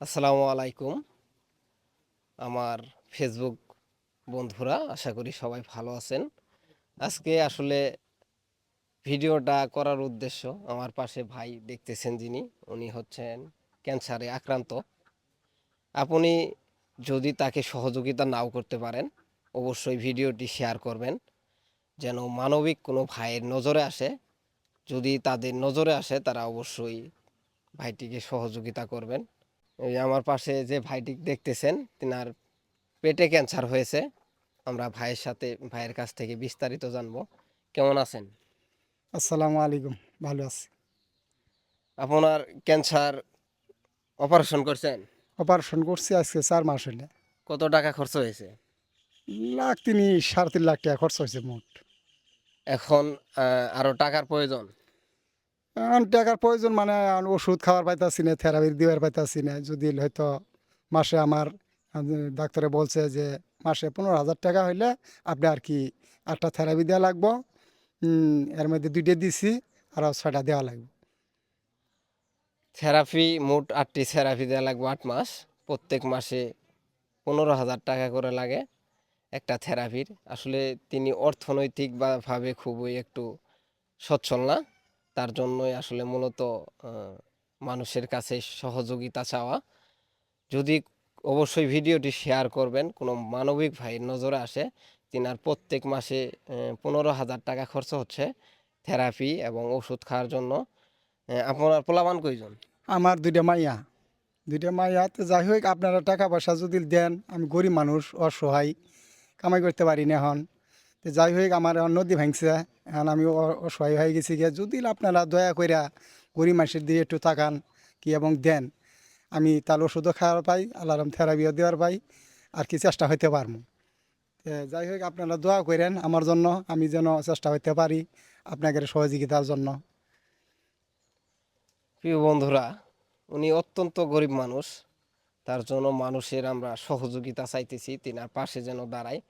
আসসালামু আলাইকুম। আমার ফেসবুক বন্ধুরা, আশা করি সবাই ভালো আছেন। আজকে আসলে ভিডিওটা করার উদ্দেশ্য আমার পাশে ভাই দেখতেছেন যিনি, উনি হচ্ছেন ক্যান্সারে আক্রান্ত। আপনি যদি তাকে সহযোগিতা নাও করতে পারেন, অবশ্যই ভিডিওটি শেয়ার করবেন। যেন মানবিক কোনো ভাইয়ের নজরে আসে। যদি তাদের নজরে আসে, তারা অবশ্যই ভাইটিকে সহযোগিতা করবেন। এই আমার পাশে যে ভাইটি দেখতেছেন তিনার পেটে ক্যান্সার হয়েছে। আমরা ভাইয়ের সাথে ভাইয়ের কাছ থেকে বিস্তারিত জানব। কেমন আছেন? আসসালামু আলাইকুম ভালো আছি। আপনার ক্যান্সার অপারেশন করছেন? অপারেশন করছি আজকে চার মাস হলে কত টাকা খরচ হয়েছে? লাখ তিনি সাড়ে তিন লাখ টাকা খরচ হয়েছে মোট। এখন আহ, আরও টাকার প্রয়োজন? টাকার প্রয়োজন মানে ওষুধ খাওয়ার পাইতাছি না থেরাপি দেওয়ার পাইতাছি না। যদি হয়তো মাসে আমার ডাক্তারে বলছে যে মাসে পনেরো হাজার টাকা হইলে আপনি আর কি আটটা থেরাপি দেওয়া লাগবো। এর মধ্যে দুইটা দিছি, আর ছয়টা দেওয়া লাগবে। থেরাপি মোট আটটি থেরাপি দেওয়া লাগবে আট মাস। প্রত্যেক মাসে পনেরো হাজার টাকা করে লাগে একটা থেরাপির আসলে তিনি অর্থনৈতিক বা খুবই একটু সচ্ছল না। তার জন্যই আসলে মূলত মানুষের কাছে সহযোগিতা চাওয়া। যদি অবশ্যই ভিডিওটি শেয়ার করবেন, কোনো মানবিক ভাইয়ের নজরে আসে, তিনার প্রত্যেক মাসে পনেরো হাজার টাকা খরচ হচ্ছে থেরাপি এবং ওষুধ খাওয়ার জন্য। আপনার পোলাবান কয়জন? আমার দুইটা মাইয়া। দুইটা মাইয়া তো যাই হোক, আপনারা টাকা পয়সা যদি দেন, আমি গরিব মানুষ, অসহায়, কামাই করতে পারি না এখন। তো যাই হোক, আমার নদী ভাঙছে। এখন আমি অসহায় হয়ে গেছি গিয়ে, যদি আপনারা দয়া কইরা গরিব মানুষের দিয়ে একটু তাকান কি এবং দেন, আমি তার ওষুধও খাওয়ার পাই আলারাম থেরাপিও দেওয়ার পাই, আর কি চেষ্টা হইতে পারব। যাই হোক, আপনারা দোয়া করেন আমার জন্য, আমি যেন চেষ্টা হইতে পারি আপনাদের সহযোগিতার জন্য। প্রিয় বন্ধুরা, উনি অত্যন্ত গরিব মানুষ, তার জন্য মানুষের আমরা সহযোগিতা চাইতেছি, তিনার পাশে যেন দাঁড়ায়।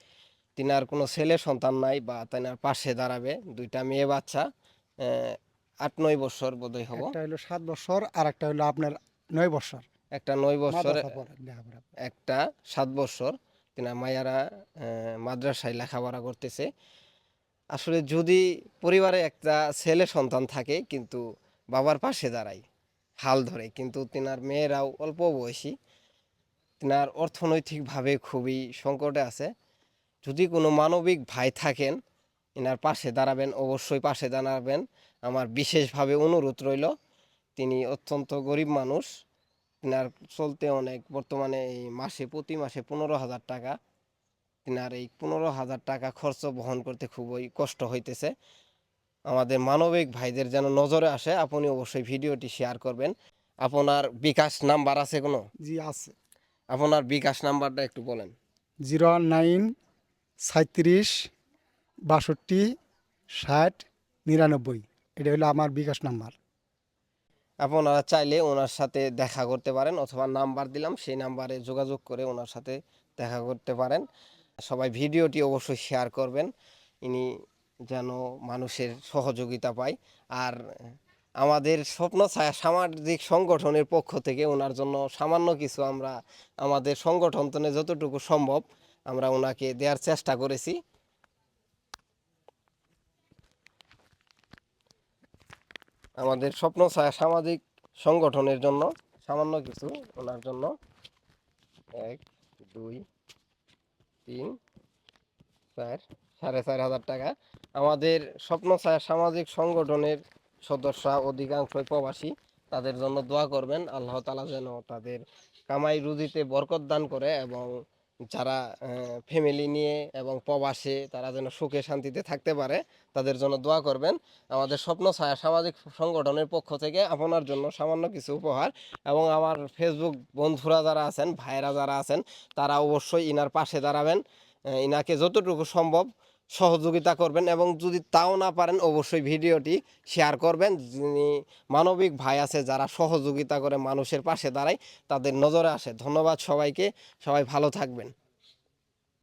তিনার কোনো ছেলে সন্তান নাই বা তিনার পাশে দাঁড়াবে। দুইটা মেয়ে বাচ্চা আট নয় বছর বোধহয় হব। একটা হলো সাত বছর আর একটা হলো আপনার নয় বছর। একটা নয় বছর। একটা সাত বছর তিনার মায়েরা মাদ্রাসায় লেখাপড়া করতেছে। আসলে যদি পরিবারে একটা ছেলে সন্তান থাকে কিন্তু বাবার পাশে দাঁড়ায় হাল ধরে কিন্তু তিনার মেয়েরাও অল্প বয়সী তিনার অর্থনৈতিকভাবে খুবই সংকটে আছে। যদি কোনো মানবিক ভাই থাকেন এনার পাশে দাঁড়াবেন অবশ্যই পাশে দাঁড়াবেন। আমার বিশেষভাবে অনুরোধ রইল তিনি অত্যন্ত গরিব মানুষ তিনার চলতে অনেক বর্তমানে এই মাসে প্রতি মাসে পনেরো হাজার টাকা। তিনার এই পনেরো হাজার টাকা খরচ বহন করতে খুবই কষ্ট হইতেছে। আমাদের মানবিক ভাইদের যেন নজরে আসে আপনি অবশ্যই ভিডিওটি শেয়ার করবেন। আপনার বিকাশ নাম্বার আছে কোনো? জি আছে। আপনার বিকাশ নাম্বারটা একটু বলেন। জিরো নাইন সাঁত্রিশ বাষট্টি, ষাট, নিরানব্বই। এটা হলো আমার বিকাশ নাম্বার। আপনারা চাইলে ওনার সাথে দেখা করতে পারেন অথবা নাম্বার দিলাম, সেই নাম্বারে যোগাযোগ করে ওনার সাথে দেখা করতে পারেন। সবাই ভিডিওটি অবশ্যই শেয়ার করবেন, ইনি যেন মানুষের সহযোগিতা পায়। আর আমাদের স্বপ্ন ছায়া সামাজিক সংগঠনের পক্ষ থেকে ওনার জন্য সামান্য কিছু আমরা আমাদের সংগঠনে যতটুকু সম্ভব আমরা ওনাকে দেওয়ার চেষ্টা করেছি। আমাদের স্বপ্ন ছায়া সামাজিক সংগঠনের জন্য, সামান্য কিছু ওনার জন্য। এক, দুই, তিন, চার, সাড়ে চার হাজার টাকা। আমাদের স্বপ্ন ছায়া সামাজিক সংগঠনের সদস্য অধিকাংশই প্রবাসী। তাদের জন্য দোয়া করবেন। আল্লাহ তালা যেন তাদের কামাই রুজিতে বরকত দান করে এবং যারা ফ্যামিলি নিয়ে এবং প্রবাসে তারা যেন সুখে শান্তিতে থাকতে পারে, তাদের জন্য দোয়া করবেন। আমাদের স্বপ্ন ছায়া সামাজিক সংগঠনের পক্ষ থেকে আপনার জন্য সামান্য কিছু উপহার এবং আমার ফেসবুক বন্ধুরা যারা আছেন ভাইরা যারা আছেন, তারা অবশ্যই ইনার পাশে দাঁড়াবেন। ইনাকে যতটুকু সম্ভব সহযোগিতা করবেন এবং যদি তাও না পারেন, অবশ্যই ভিডিওটি শেয়ার করবেন। যিনি মানবিক ভাই আছে, যারা সহযোগিতা করে মানুষের পাশে দাঁড়ায়, তাদের নজরে আসে। ধন্যবাদ সবাইকে। সবাই ভালো থাকবেন।